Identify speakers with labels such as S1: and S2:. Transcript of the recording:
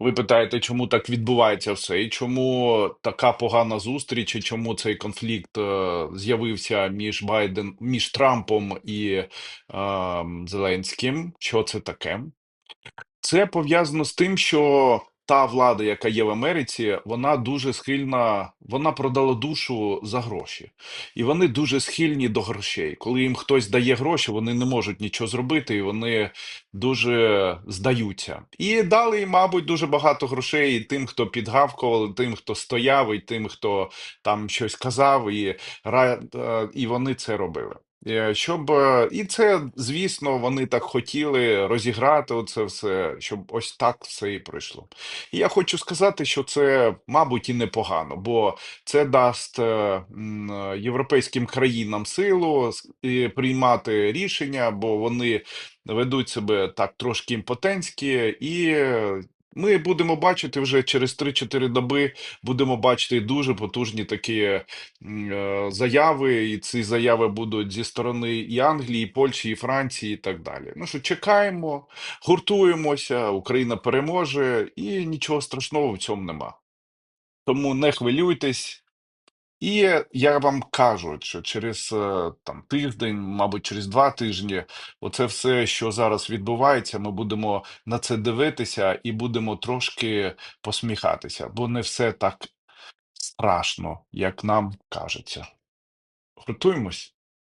S1: Ви питаєте, чому так відбувається все, і чому така погана зустріч, і чому цей конфлікт е, з'явився між Байден, між Трампом і е, Зеленським? Що це таке? Це пов'язано з тим, що та влада, яка є в Америці, вона дуже схильна, вона продала душу за гроші, і вони дуже схильні до грошей. Коли їм хтось дає гроші, вони не можуть нічого зробити, і вони дуже здаються. І дали, мабуть, дуже багато грошей і тим, хто підгавкував, і тим, хто стояв, і тим, хто там щось казав, і, е, і вони це робили. Е, Щоб е, і це, звісно, вони так хотіли розіграти оце все, щоб ось так все і пройшло. І я хочу сказати, що це, мабуть, і непогано, бо це дасть е, європейським країнам силу приймати рішення, бо вони ведуть себе так трошки імпотентськи, і ми будемо бачити вже через три-чотири доби, будемо бачити дуже потужні такі е, заяви, і ці заяви будуть зі сторони і Англії, і Польщі, і Франції, і так далі. Ну що чекаємо, гуртуємося, Україна переможе, і нічого страшного в цьому нема. Тому не хвилюйтесь. І я вам кажу, що через е, там тиждень, мабуть, через два тижні, оце все, що зараз відбувається, ми будемо на це дивитися і будемо трошки посміхатися, бо не все так страшно, як нам кажеться. Готуємось.